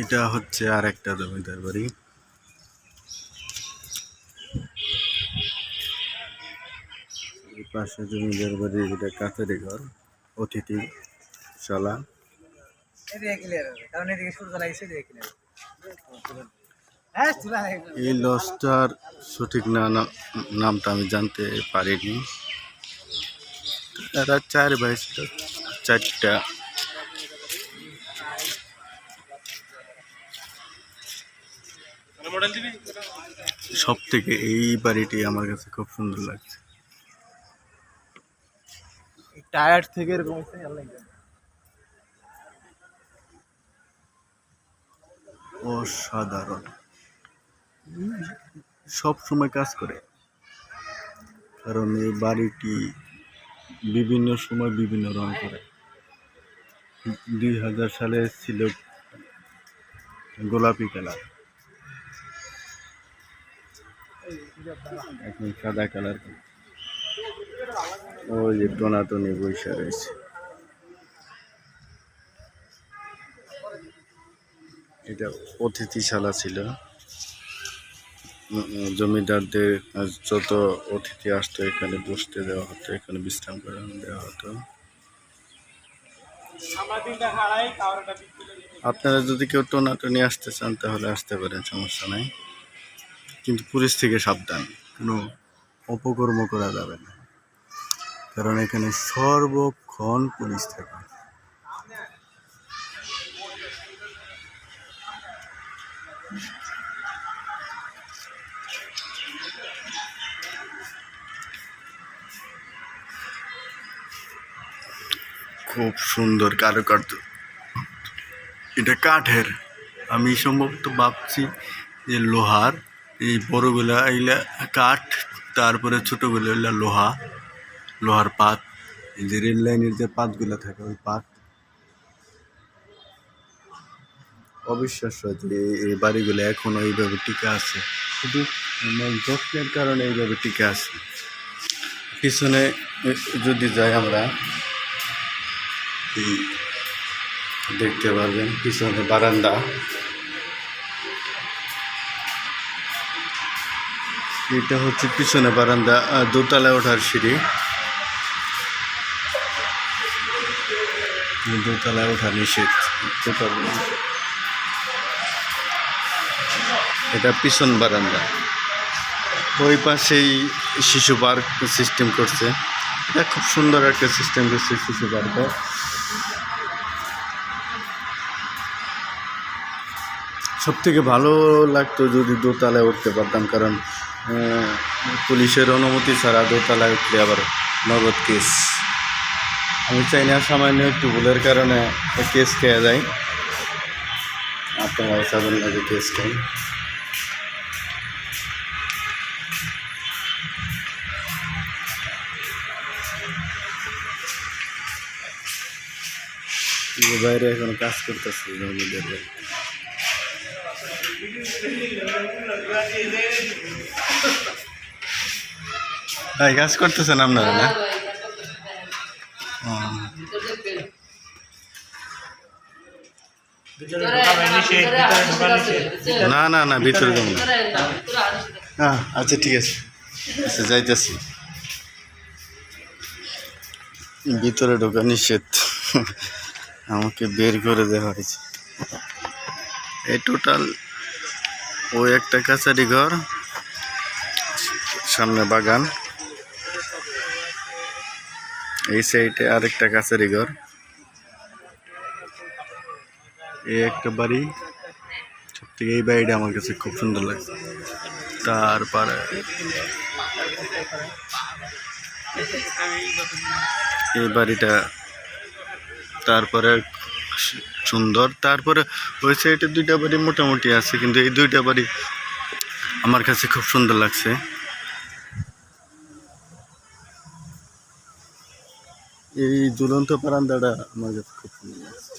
এটা হচ্ছে আর একটা জমিদার বাড়ি। পাশে জমিদার বাড়ি, এটা কাছারি ঘর, অতিথি চুলা এই লজটার সঠিক না নামটা আমি জানতে পারিনি। এরা চার ভাই চারটা সব থেকে এই বাড়িটি আমার কাছে খুব সুন্দর লাগছে। টায়ার থেকে এরকম অসাধারণ। সব সময় কাজ করে। কারণ এই বাড়িটি বিভিন্ন সময় বিভিন্ন রং করে। দুই হাজার সালে ছিল গোলাপি কালার। এখন সাদা কালার ওই যে টোনাটনি বৈশা রয়েছে। এটা অতিথিশালা ছিল। জমিদারদের যত অতিথি আসতো, এখানে বসতে দেওয়া হতো, এখানে বিশ্রাম করানো দেওয়া হতো। আপনারা যদি কেউ টোনাটনি আসতে চান, তাহলে আসতে পারেন, সমস্যা নাই। কিন্তু পুলিশ থেকে সাবধান, কোনো অপকর্ম করা যাবে না। কারণ এখানে সর্বক্ষণ পুলিশ থাকে খুব সুন্দর কারুকার্য। এটা কাঠের। আমি সম্ভবত ভাবছি যে লোহার এই বড়গুলা এগুলা কাঠ, তারপরে ছোটোগুলো এগুলা লোহা, লোহার পাত। এই যে রেল লাইনের যে পাতগুলো থাকে, ওই পাত। অবিশ্বাস্য যে এই- বাড়িগুলো এখনও এইভাবে টিকে আছে। শুধু যত্নের কারণে এইভাবে টিকে আছে। পিছনে যদি যাই আমরা দেখতে পারবেন, পিছনে বারান্দা। এটা হচ্ছে পিছনে বারান্দা দোতলায় ওঠার সিঁড়ি। দোতলায় ওঠা নিষেধ। এটা পিছন বারান্দা। ওই পাশেই শিশু পার্ক সিস্টেম করছে। এটা খুব সুন্দর একটা সিস্টেম করছে শিশু পার্কে সব থেকে ভালো লাগতো যদি দোতলায় উঠতে পারতাম, কারণ পুলিশের অনুমতি ছাড়া দোতলায় উঠলে আবার নগদ কেস। আমি চাই না সামান্য একটু ভুলের কারণে কেস খেয়ে যায় আপনারাও চাবেন না যে কেস খাই বাইরে এখন কাজ করতেছে জমিদের। ভাই কাজ করতেছেন আপনারা না? না না না ভিতরে হ্যাঁ আচ্ছা ঠিক আছে। আচ্ছা যাইতেছি। ভিতরে ঢোকা নিষেধ। আমাকে বের করে দেওয়া হয়েছে। এই টোটাল ওই একটা কাছারি ঘর, সামনে বাগান। এই সাইডে আরেকটা কাছারি ঘর। এই একটা বাড়ি। সব থেকে এই বাড়িটা আমার কাছে খুব সুন্দর লাগছে তারপরে এই বাড়িটা, তারপরে সুন্দর। তারপরে ওই সাইডে দুইটা বাড়ি মোটামুটি আছে, কিন্তু এই দুইটা বাড়ি আমার কাছে খুব সুন্দর লাগছে। এই দুরন্ত বারান্দাটা আমার কাছে খুব সুন্দর লাগছে।